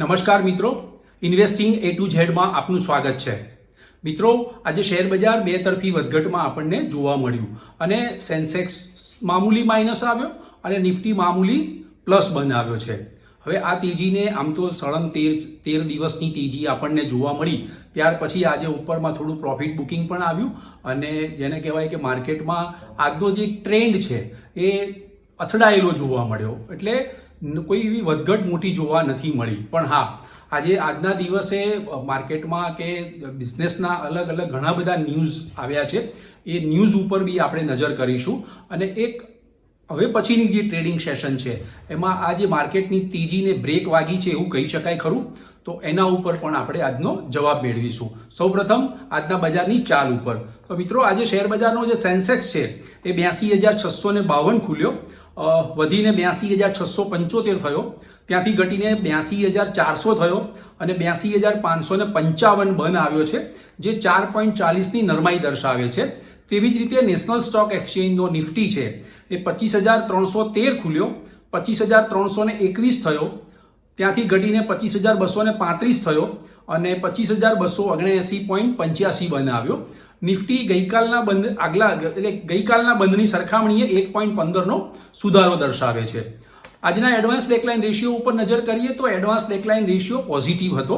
નમસ્કાર મિત્રો. ઇન્વેસ્ટિંગ એ ટુ ઝેડમાં આપનું સ્વાગત છે. મિત્રો, આજે શેર બજાર બે તરફી વધઘટમાં આપણને જોવા મળ્યું અને સેન્સેક્સ મામૂલી માઇનસ આવ્યો અને નિફ્ટી મામૂલી પ્લસ બંધ આવ્યો છે. હવે આ તેજીને આમ તો સળંગ તેર તેર દિવસની તેજી આપણને જોવા મળી. ત્યાર પછી આજે ઉપરમાં થોડું પ્રોફિટ બુકિંગ પણ આવ્યું અને જેને કહેવાય કે માર્કેટમાં આજનો જે ટ્રેન્ડ છે એ અથડાયેલો જોવા મળ્યો. એટલે કોઈ એવી વધઘટ મોટી જોવા નથી મળી. પણ હા, આજે આજના દિવસે માર્કેટમાં કે બિઝનેસના અલગ અલગ ઘણા બધા ન્યૂઝ આવ્યા છે. એ ન્યૂઝ ઉપર બી આપણે નજર કરીશું. અને એક હવે પછીની જે ટ્રેડિંગ સેશન છે, એમાં આ જે માર્કેટની તેજીને બ્રેક વાગી છે એવું કહી શકાય ખરું? તો એના ઉપર પણ આપણે આજનો જવાબ મેળવીશું. સૌપ્રથમ, આજના બજારની ચાલ ઉપર. તો મિત્રો, આજે શેર બજારનો જે સેન્સેક્સ છે, એ બ્યાસી હજાર છસો ને બાવન ખુલ્યો. વધીને બ્યાસી હજાર છસો પંચોતેર થયો. ત્યાંથી ઘટીને બ્યાસી હજાર ચારસો થયો અને બ્યાસી હજાર પાંચસો ને પંચાવન બંધ આવ્યો છે, જે ચાર પોઈન્ટ ચાલીસની નરમાઈ દર્શાવે છે. તેવી જ રીતે નેશનલ સ્ટોક એક્સચેન્જનો નિફ્ટી છે, એ પચીસ હજાર ત્રણસો તેર ખુલ્યો, પચીસ હજાર ત્રણસો ને એકવીસ થયો. ત્યાંથી ઘટીને પચીસ હજાર બસો ને પાંત્રીસ થયો અને પચીસ હજાર બસો ઓગણએંસી પોઈન્ટ પંચ્યાસી બંધ આવ્યો. નિફ્ટી ગઈકાલના બંધ આગલા એટલે ગઈકાલના બંધની સરખામણીએ એક પોઈન્ટ પંદરનો સુધારો દર્શાવે છે. આજના એડવાન્સ ડેકલાઇન રેશિયો ઉપર નજર કરીએ તો એડવાન્સ ડેકલાઇન રેશિયો પોઝિટિવ હતો.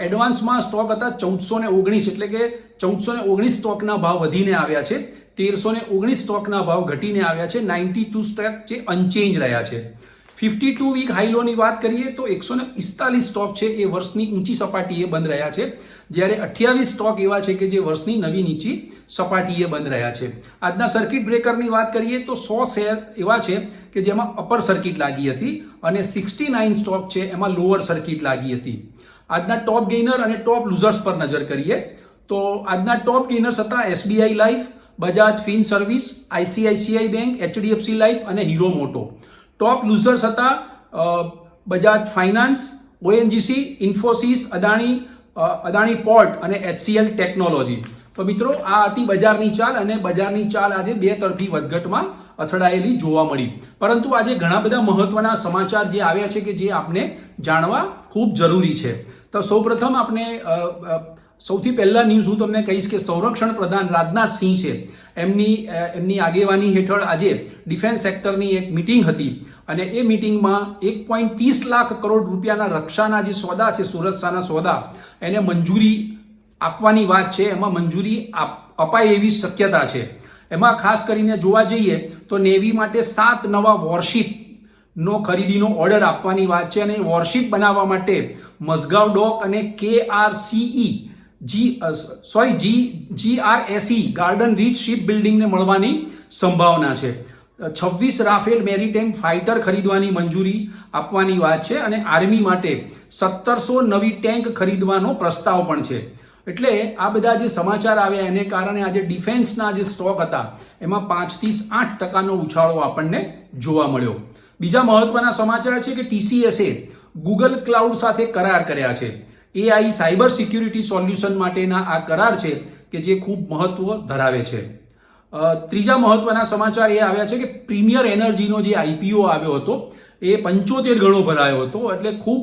એડવાન્સમાં સ્ટોક હતા ચૌદસો ને ઓગણીસ, એટલે કે ચૌદસો ને ઓગણીસ સ્ટોકના ભાવ વધીને આવ્યા છે. તેરસો ને ઓગણીસ સ્ટોકના ભાવ ઘટીને આવ્યા છે. નાઇન્ટી ટુ સ્ટોક જે અનચેન્જ રહ્યા છે. ફિફ્ટી ટુ વીક હાઈલોની વાત કરીએ તો એકસો ને પિસ્તાલીસ સ્ટોક છે એ વર્ષની ઊંચી સપાટીએ બંધ રહ્યા છે. જ્યારે અઠ્યાવીસ સ્ટોક એવા છે કે જે વર્ષની નવી નીચી સપાટીએ બંધ રહ્યા છે. આજના સર્કિટ બ્રેકરની વાત કરીએ તો સો શેર એવા છે કે જેમાં અપર સર્કિટ લાગી હતી અને સિક્સટી નાઇન સ્ટોક છે એમાં લોઅર સર્કિટ લાગી હતી. આજના ટોપ ગેઇનર અને ટોપ લૂઝર્સ પર નજર કરીએ તો આજના ટોપ ગેઇનર્સ હતા SBI life Bajaj fin service ICICI bank HDFC life અને હીરો મોટો ટોપ લૂઝર્સ હતા Bajaj finance ONGC Infosys Adani Adani port અને એચસીએલ ટેકનોલોજી તો મિત્રો, આ હતી બજારની ચાલ અને બજારની ચાલ આજે બે તરફી વધઘટમાં અથડાયેલી જોવા મળી. પરંતુ આજે ઘણા બધા મહત્વના સમાચાર જે આવ્યા છે કે જે આપણે જાણવા ખૂબ જરૂરી છે. તો સૌપ્રથમ આપણે સૌથી પહેલા ન્યૂઝ હું તમને કહીશ કે સંરક્ષણ પ્રધાન રાજનાથ સિંહ છે. એમની એમની આગેવાની હેઠળ આજે ડિફેન્સ સેક્ટરની એક મિટિંગ હતી અને એ મિટિંગમાં એક પોઈન્ટ ત્રીસ લાખ કરોડ રૂપિયાના રક્ષાના જે સોદા છે સુરક્ષાના સોદા, એને મંજૂરી આપવાની વાત છે. એમાં મંજૂરી અપાય એવી શક્યતા છે. એમાં ખાસ કરીને જોવા જઈએ તો નેવી માટે સાત નવા વોરશીપ નો ખરીદીનો ઓર્ડર આપવાની વાત છે અને વોરશીપ બનાવવા માટે મઝગાવ ડોક અને કે R C E G sorry, G GRSE garden reach ship બિલ્ડિંગને મળવાની સંભાવના છે. છવ્વીસ રાફેલ મેરીટાઈમ ફાઇટર ખરીદવાની મંજૂરી આપવાની વાત છે અને આર્મી માટે સત્તરસો નવી ટેન્ક ખરીદવાનો પ્રસ્તાવ પણ છે. એટલે આ બધા જે સમાચાર આવ્યા એને કારણે આજે ડિફેન્સના જે સ્ટોક હતા, એમાં પાંચથી આઠ ટકાનો ઉછાળો આપણને જોવા મળ્યો. બીજા મહત્વના સમાચાર છે કે ટીસીએસે ગૂગલ ક્લાઉડ સાથે કરાર કર્યા છે. એઆઈ સાયબર સિક્યુરિટી સોલ્યુશન માટેના આ કરાર છે કે જે ખૂબ મહત્વ ધરાવે છે. ત્રીજા મહત્વના સમાચાર એ આવ્યા છે કે પ્રીમિયર એનર્જીનો જે આઈપીઓ આવ્યો હતો, એ પંચોતેર ગણો ભરાયો હતો, એટલે ખૂબ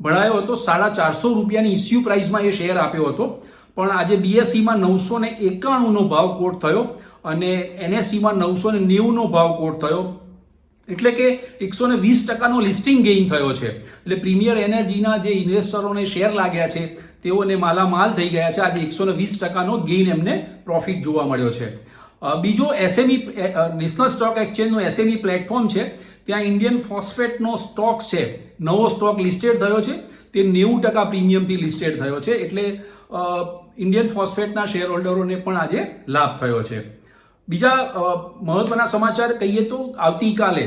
ભરાયો હતો, સાડા ચારસો રૂપિયાની ઇસ્યુ પ્રાઇસમાં એ શેર આપ્યો હતો. પણ આજે બીએસસીમાં નવસો ને એકાણુંનો ભાવ કોટ થયો અને એનએસસીમાં નવસો ને નેવુંનો ભાવ કોટ થયો. એટલે કે એકસો ને વીસ ટકાનો લિસ્ટિંગ ગેઇન થયો છે. એટલે પ્રીમિયર એનર્જીના જે ઇન્વેસ્ટરોને શેર લાગ્યા છે, તેઓને માલામાલ થઈ ગયા છે. આજે એકસો ને વીસ ટકાનો ગેઇન એમને પ્રોફિટ જોવા મળ્યો છે. બીજો એસએમઈ નેશનલ સ્ટોક એક્સચેન્જનો એસએમઈ પ્લેટફોર્મ છે. ત્યાં ઇન્ડિયન ફોસ્ફેટનો સ્ટોક છે. નવો સ્ટોક લિસ્ટેડ થયો છે. તે નેવું ટકા પ્રીમિયમથી લિસ્ટેડ થયો છે. એટલે ઇન્ડિયન ફોસ્ફેટના શેર હોલ્ડરોને પણ આજે લાભ થયો છે. બીજા મહત્વના સમાચાર કહીએ તો આવતીકાલે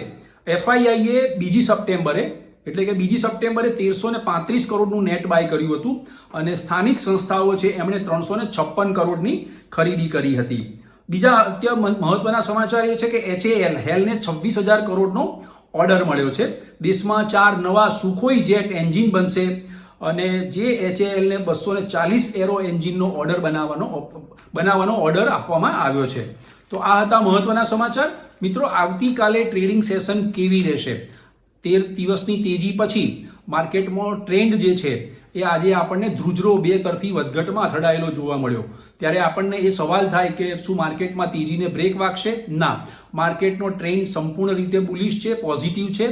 એફઆઈઆઈએ બીજી સપ્ટેમ્બરે, એટલે કે બીજી સપ્ટેમ્બરે તેરસો ને પાંત્રીસ કરોડનું નેટ બાય કર્યું હતું અને સ્થાનિક સંસ્થાઓ છે એમણે ત્રણસો ને છપ્પન કરોડની ખરીદી કરી હતી. બીજા અત્યંત મહત્વના સમાચાર એ છે કે એચએએલ હેલને છવ્વીસ હજાર કરોડનો ઓર્ડર મળ્યો છે. દેશમાં ચાર નવા સુખોઈ જેટ એન્જિન બનશે અને જે એચએએલને બસો ને ચાલીસ એરો એન્જિનનો ઓર્ડર બનાવવાનો બનાવવાનો ઓર્ડર આપવામાં આવ્યો છે. તો આ હતા મહત્વના સમાચાર. મિત્રો, આવતીકાલે ટ્રેડિંગ સેશન કેવી રહેશે? તેર દિવસની તેજી પછી માર્કેટમાં ટ્રેન્ડ જે છે, એ આજે આપણને ધ્રુજરો બે તરફી વધઘટમાં અથડાયેલો જોવા મળ્યો. ત્યારે આપણને એ સવાલ થાય કે શું માર્કેટમાં તેજીને બ્રેક વાગશે? ના. માર્કેટનો ટ્રેન્ડ સંપૂર્ણ રીતે બુલિશ છે, પોઝિટિવ છે.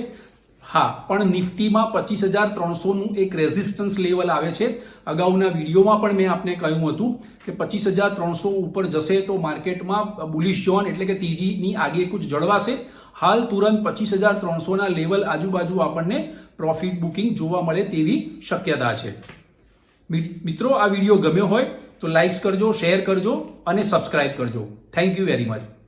હા, પણ નિફ્ટીમાં પચીસ હજાર ત્રણસોનું એક રેઝિસ્ટન્સ લેવલ આવે છે. અગાઉના વિડીયોમાં પણ મેં આપને કહ્યું હતું કે પચીસ હજાર ત્રણસો ઉપર જશે તો માર્કેટમાં બુલિશ જોન એટલે કે તેજીની કુછ જળવાશે. હાલ તુરંત પચીસ હજાર ત્રણસોના લેવલ આજુબાજુ આપણને પ્રોફિટ બુકિંગ જોવા મળે તેવી શક્યતા છે. મિત્રો, આ વીડિયો ગમ્યો હોય તો લાઇક્સ કરજો શેર કરજો અને સબસ્ક્રાઇબ કરજો. Thank you very much